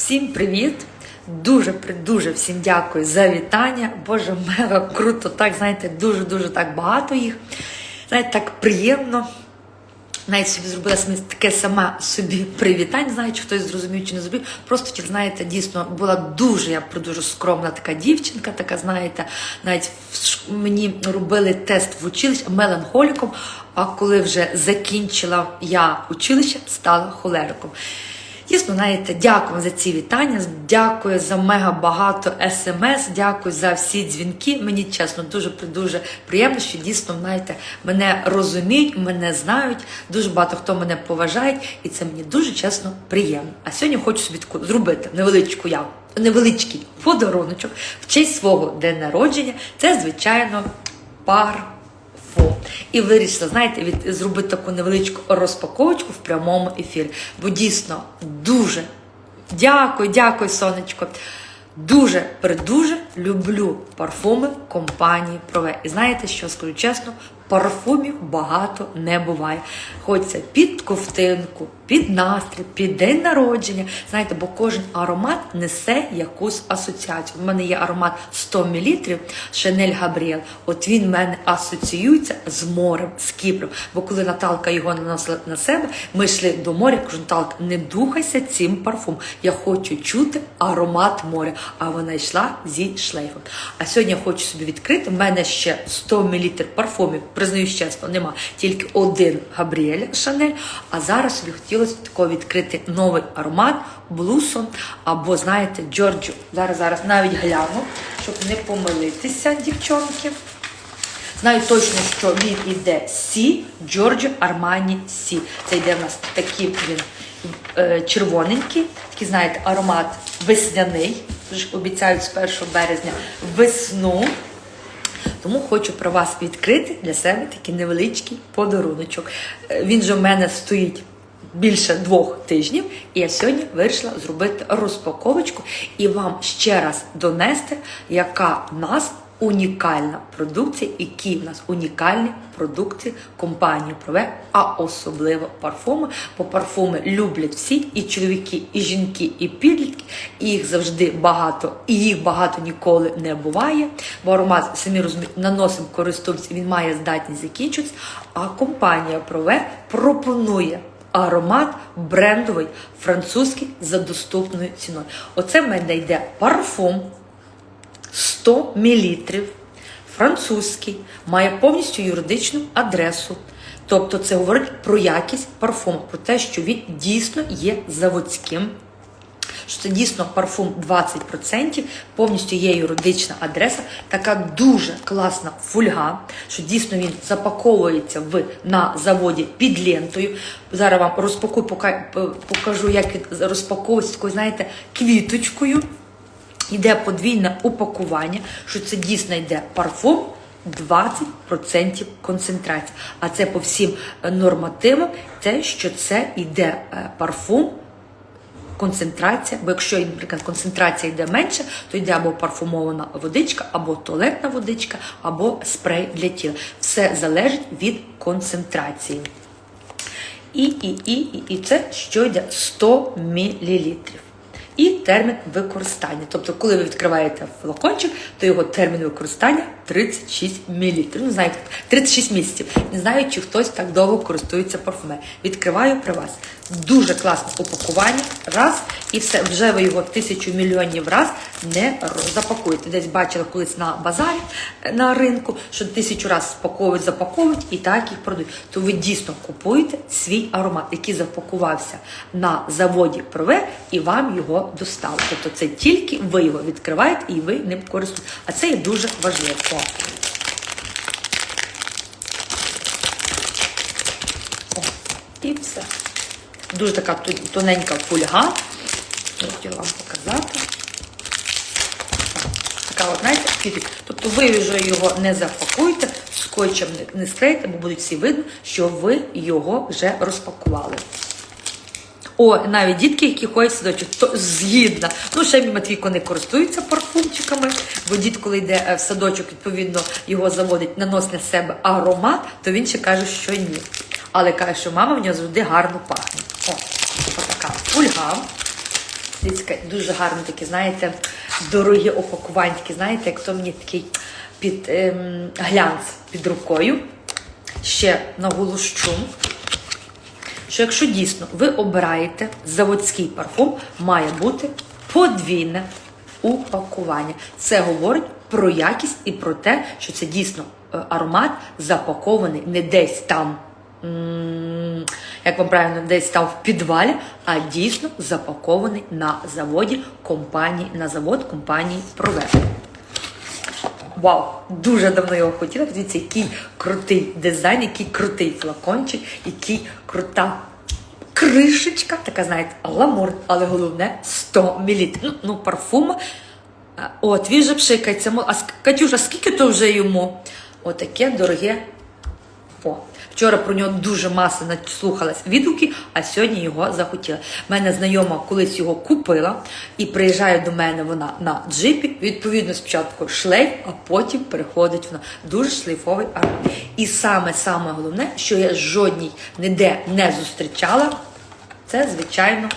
Всім привіт! Дуже дуже всім дякую за вітання. Боже, мега круто. Так, знаєте, дуже-дуже так багато їх. Знаєте, так приємно. Навіть собі зробила таке сама собі привітання. Не знаю, чи хтось зрозумів чи не зрозумів. Просто ті, знаєте, дійсно була дуже, я дуже скромна така дівчинка, така, знаєте, навіть мені робили тест в училищі меланхоліком. А коли вже закінчила я училище, стала холериком. Дійсно, знаєте, дякую за ці вітання. Дякую за мега багато смс. Дякую за всі дзвінки. Мені чесно, дуже дуже приємно, що дійсно знаєте, мене розуміють, мене знають. Дуже багато хто мене поважає, і це мені дуже чесно приємно. А сьогодні хочу собі таку зробити невеличку я. Невеличкий подаруночок в честь свого день народження. Це, звичайно, пар. Фу. І вирішила, знаєте, від, зробити таку невеличку розпаковочку в прямому ефірі. Бо дійсно дуже дякую, дякую, сонечко. Дуже придуже люблю парфуми компанії Прове. І знаєте, що скажу чесно, парфумів багато не буває. Хочеться під ковтинку, під настрій, під день народження. Знаєте, бо кожен аромат несе якусь асоціацію. У мене є аромат 100 мл Шанель Габріел. От він в мене асоціюється з морем, з Кіпром. Бо коли Наталка його наносила на себе, ми йшли до моря. Кажу, Наталка, не духайся цим парфумом. Я хочу чути аромат моря. А вона йшла зі шлейфом. А сьогодні я хочу собі відкрити. У мене ще 100 мл парфумів, признаюсь чесно, нема. Тільки один Габріеля Шанель. А зараз собі хотілося такого відкрити новий аромат Блусон або, знаєте, Джорджо. Зараз зараз навіть гляну, щоб не помилитися, дівчонки. Знаю точно, що він іде Сі, Джорджо Армані Сі. Це йде в нас такий він е, червоненький, такий, знаєте, аромат весняний. Обіцяють з 1 березня весну. Тому хочу про вас відкрити для себе такий невеличкий подаруночок. Е, Він же в мене стоїть більше двох тижнів, і я сьогодні вирішила зробити розпаковочку і вам ще раз донести, яка в нас унікальна продукція, які в нас унікальні продукції компанії Прове, а особливо парфуми. Бо парфуми люблять всі, і чоловіки, і жінки, і підлітки, і їх завжди багато, і їх багато ніколи не буває. Бо аромат, самі розумієте, наносимо, користуємося, він має здатність закінчитися. А компанія Прове пропонує. Аромат брендовий, французький за доступною ціною. Оце в мене йде парфум 100 мл, французький, має повністю юридичну адресу. Тобто це говорить про якість парфуму, про те, що він дійсно є заводським. Що це дійсно парфум 20%, повністю є юридична адреса, така дуже класна фульга, що дійсно він запаковується в, на заводі під лентою. Зараз вам розпакую, покажу, як він розпаковується такою, знаєте, квіточкою. Йде подвійне упакування, що це дійсно йде парфум 20% концентрації. А це по всім е, нормативам, те, що це йде е, парфум. Концентрація, бо якщо, наприклад, концентрація йде менше, то йде або парфумована водичка, або туалетна водичка, або спрей для тіла. Все залежить від концентрації. І, і, і, і, і це що йде 100 мл. І термін використання. Тобто, коли ви відкриваєте флакончик, то його термін використання 36 мл. Не знаю, 36 місяців. Не знаю, чи хтось так довго користується парфумерією. Відкриваю при вас. Дуже класне упакування. Раз, і все, вже ви його тисячу мільйонів раз не запакуєте. Десь бачила колись на базарі е, на ринку, що тисячу раз спаковують, запаковують і так їх продають. То ви дійсно купуєте свій аромат, який запакувався на заводі Прове, і вам його достали. Тобто це тільки ви його відкриваєте і ви ним користуєтесь. А це є дуже важливо. О. І все. Дуже така тоненька фольга. Хотіла вам показати. Така от, знаєте, квітик. Тобто ви вже його не запакуєте, скотчем не, склеїте, бо будуть всі видно, що ви його вже розпакували. О, навіть дітки, які ходять в садочок, то згідна. Ну, ще мій Матвійко не користується парфумчиками, бо дід, коли йде е, в садочок, відповідно, його заводить, наносить на себе аромат, то він ще каже, що ні. Але каже, що мама в нього завжди гарно пахне. О, отака фульга. Дивіться, дуже гарно такі, знаєте, дорогі упакування, такі, знаєте, як то мені такий під ем, глянц під рукою. Ще наголощу, що якщо дійсно ви обираєте заводський парфум, має бути подвійне упакування. Це говорить про якість і про те, що це дійсно е, аромат запакований не десь там. Як вам правильно, десь там в підвалі, а дійсно запакований на заводі компанії, на завод компанії Провер. Вау, дуже давно його хотіла. Дивіться, який крутий дизайн, який крутий флакончик, який крута кришечка, така, знаєте, ламур, але головне 100 мл. Ну, ну парфум. От, він же пшикається. А Катюша, скільки то вже йому? Отаке дороге. О, вчора про нього дуже маса слухалась відгуки, а сьогодні його захотіла. Мене знайома колись його купила і приїжджає до мене вона на джипі. Відповідно, спочатку шлейф, а потім переходить вона дуже шлейфовий аромат. І саме саме головне, що я жодній ніде не зустрічала, це звичайно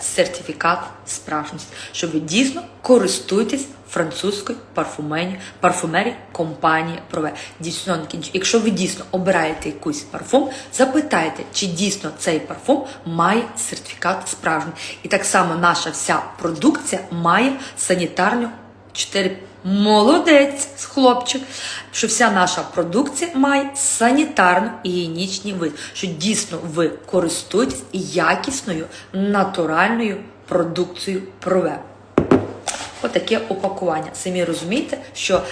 сертифікат справжності, що ви дійсно користуєтесь французькою парфумені, парфумерії компанії Прове. Дійсно, якщо ви дійсно обираєте якийсь парфум, запитайте, чи дійсно цей парфум має сертифікат справжній. І так само наша вся продукція має санітарну 4 Молодець, хлопчик, що вся наша продукція має санітарно-гігієнічний вид, що дійсно ви користуєтесь якісною натуральною продукцією Прове. Отаке упакування. Самі розумієте, що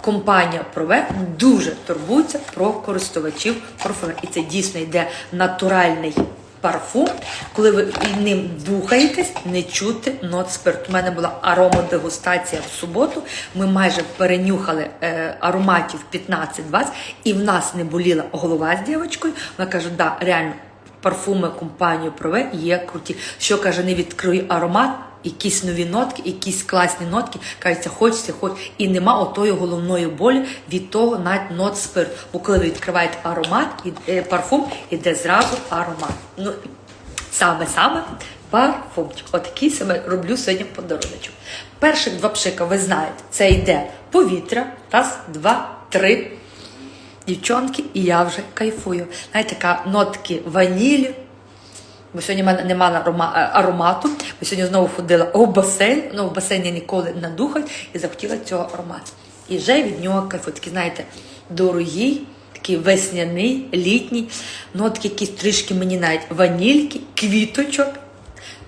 компанія Прове дуже турбується про користувачів парфумів. І це дійсно йде натуральний парфум. Коли ви ним духаєтесь, не чути нот спирту. У мене була аромадегустація в суботу. Ми майже перенюхали е, ароматів 15-20, і в нас не боліла голова з дівчинкою. Вона каже, да, реально. Парфуми компанії Прове є круті. Що каже, не відкрию аромат, якісь нові нотки, якісь класні нотки. Кажеться, хочеться, хоч і нема отої головної болі від того навіть нот спирт. Бо коли ви відкриваєте аромат, і парфум, іде зразу аромат. Ну саме саме парфумчик. Отакий саме роблю сьогодні подаруночок. Перших два пшика, ви знаєте, це йде повітря. Раз, два, три. Дівчонки, і я вже кайфую. Знаєте, така нотки ванілі. Бо сьогодні в мене немає е, аромату. Бо сьогодні знову ходила у басейн. Ну, в басейні ніколи не духать і захотіла цього аромату. І вже від нього кайфую. Такий, знаєте, дорогий, такий весняний, літній. Нотки якісь трішки мені навіть ванільки, квіточок.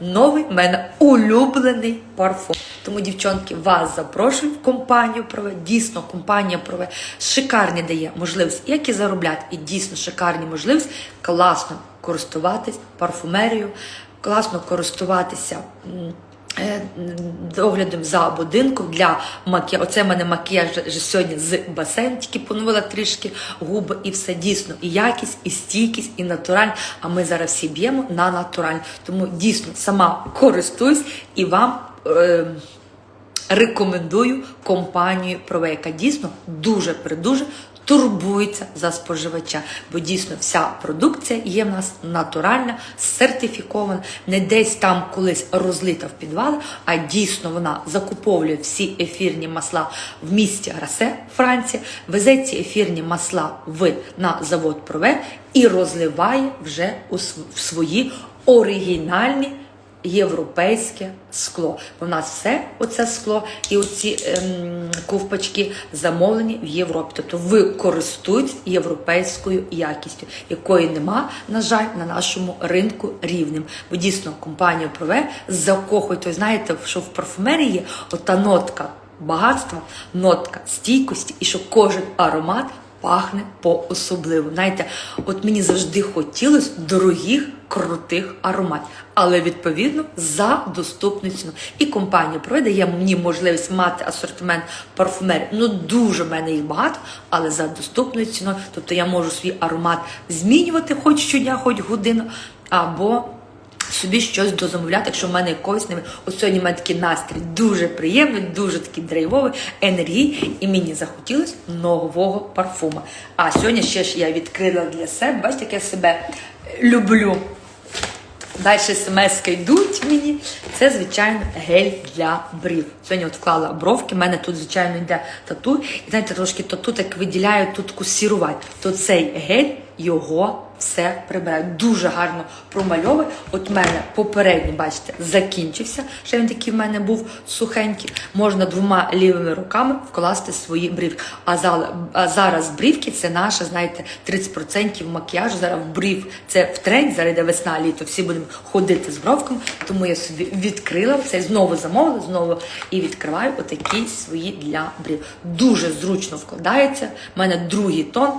Новий в мене улюблений парфум. Тому, дівчонки, вас запрошую в компанію Прове. Дійсно, компанія Прове шикарні дає можливість, як і заробляти, і дійсно шикарні можливість класно користуватись парфумерією, класно користуватися. е, Доглядом за будинком для макіяжу. Оце в мене макіяж вже сьогодні з басейну, тільки поновила трішки губи, і все дійсно і якість, і стійкість, і натуральність. А ми зараз всі б'ємо на натуральність. Тому дійсно сама користуюсь і вам. Е, Рекомендую компанію Прове, яка дійсно дуже придуже турбується за споживача, бо дійсно вся продукція є в нас натуральна, сертифікована, не десь там колись розлита в підвали, а дійсно вона закуповує всі ефірні масла в місті Грасе, Франція, везе ці ефірні масла в на завод Прове і розливає вже у свої оригінальні європейське скло. В нас все оце скло і оці ем, ковпачки замовлені в Європі. Тобто ви користуєтесь європейською якістю, якої нема, на жаль, на нашому ринку рівним. Бо дійсно компанія Прове закохує. То знаєте, що в парфумерії ота нотка багатства, нотка стійкості, і що кожен аромат пахне по-особливо. Знаєте, от мені завжди хотілося дорогих, крутих ароматів, але відповідно за доступну ціну. І компанія Pro мені можливість мати асортимент парфумерів. Ну дуже в мене їх багато, але за доступною ціною. Тобто я можу свій аромат змінювати хоч щодня, хоч годину, або собі щось дозамовляти, якщо в мене якогось не От сьогодні в мене такий настрій дуже приємний, дуже такий драйвовий, енергії, і мені захотілося нового парфума. А сьогодні ще ж я відкрила для себе, бачите, як я себе люблю. Далі смски йдуть мені. Це, звичайно, гель для брів. Сьогодні от вклала бровки, в мене тут, звичайно, йде тату. І знаєте, трошки тату так виділяю тут кусірувати. То цей гель його все прибирає. Дуже гарно промальовує. От мене попередній, бачите, закінчився. Ще він такий в мене був сухенький. Можна двома лівими руками вкласти свої брівки. А, зараз брівки це наша, знаєте, 30% макіяжу. Зараз брів це в тренд, зараз йде весна, літо. Всі будемо ходити з бровками. Тому я собі відкрила це знову замовила, знову і відкриваю отакі свої для брів. Дуже зручно вкладається. У мене другий тон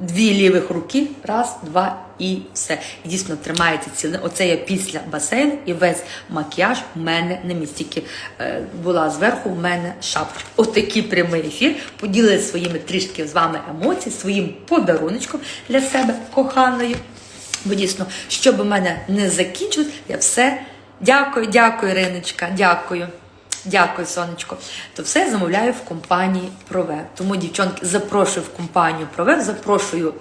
дві лівих руки, раз, два і все. І дійсно тримається ціле. Оце я після басейну і весь макіяж в мене на місці. Тільки е, була зверху в мене шапочка. Отакий прямий ефір. Поділилися своїми трішки з вами емоції, своїм подаруночком для себе коханої. Бо дійсно, щоб мене не закінчилось, я все. Дякую, дякую, Іриночка, дякую. Дякую, сонечко. То все замовляю в компанії Прове. Тому, дівчонки, запрошую в компанію Прове, запрошую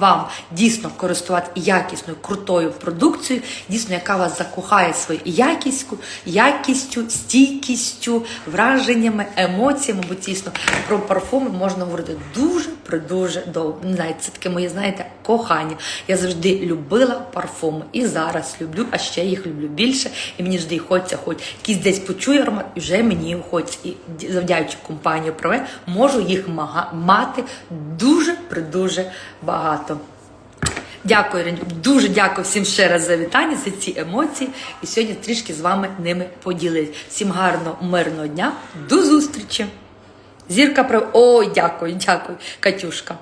вам дійсно користувати якісною, крутою продукцією, дійсно, яка вас закохає своєю якістю, якістю, стійкістю, враженнями, емоціями. Бо дійсно про парфуми можна говорити дуже дуже довго. Не знаю, це таке моє, знаєте, кохання. Я завжди любила парфуми і зараз люблю, а ще їх люблю більше. І мені завжди хочеться, хоч якийсь десь почую аромат, вже мені хочеться. І завдячуючи компанії Прове, можу їх мати дуже придуже багато. Дякую, Реню. Дуже дякую всім ще раз за вітання, за ці емоції. І сьогодні трішки з вами ними поділились. Всім гарного, мирного дня. До зустрічі! Зірка про. Ой, дякую, дякую, Катюшка.